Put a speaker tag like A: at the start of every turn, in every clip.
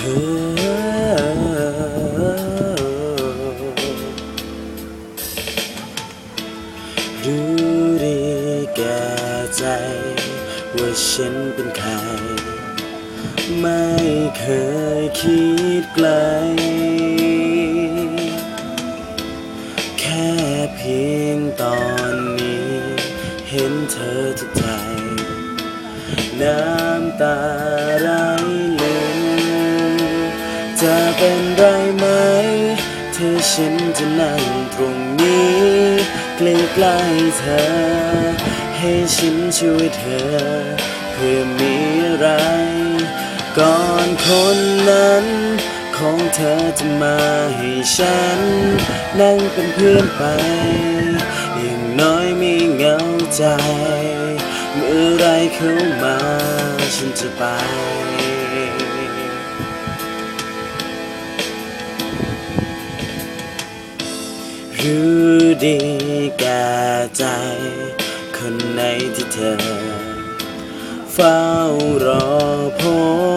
A: ธอ รู้ดีแก่ใจ ว่าฉันเป็นใคร ไม่เคยคิดไกล แค่เพียงตอนนี้ เห็นเธอทุกใจ น้ำตาไหล จะเป็นไรไหมเธอฉันจะนั่งตรงนี้ใกล้ๆเธอ ให้ฉันช่วยเธอ เพื่อมีอะไร ก่อนคนนั้น ของเธอจะมาให้ฉัน นั่งเป็นเพื่อนไป อย่างน้อยมีเงาใจ เมื่อไรเข้ามาฉันจะไป รู้ดีแก่ใจ คนไหนที่เธอ เฝ้ารอพ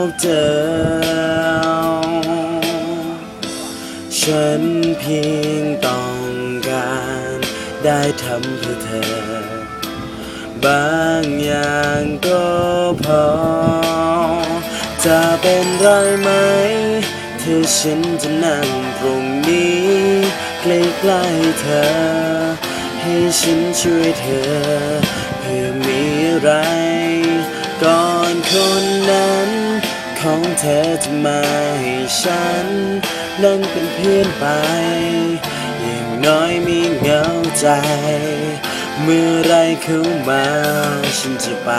A: บเจอ ฉันเพียงต้องการได้ทำเพื่อเธอบางอย่างก็พอ จะเป็นไรไหม เธอฉันจะนั่งตรงนี้ใกล้ๆเธอ ให้ฉันช่วยเธอ เพื่อมีอะไร ก่อนคนนั้น ของเธอจะมาให้ฉัน นั่งเป็นเพื่อนไป อย่างน้อยมีเหงาใจ เมื่อไรเข้ามาฉันจะไป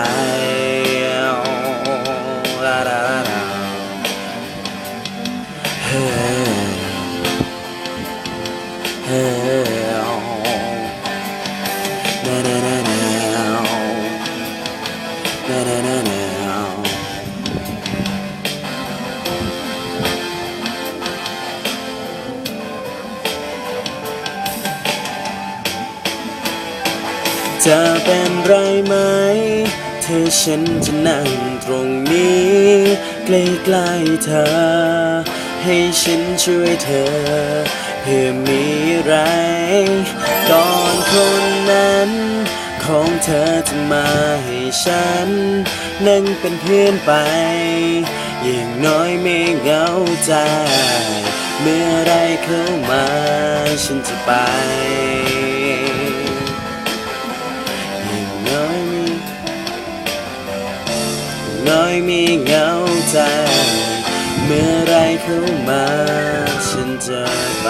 A: จะเป็นไรไหม เธอฉันจะนั่งตรงนี้ ใกล้ๆเธอ ให้ฉันช่วยเธอ เพื่อมีไรก่อนคนนั้น ของเธอจะมาให้ฉัน นั่งเป็นเพื่อนไป อย่างน้อยไม่เหงาใจ เมื่อไรเข้ามาฉันจะไปอย่งน้อยมีอย่างน้อยมีเหงาใจ เข้ามา ฉันจะไป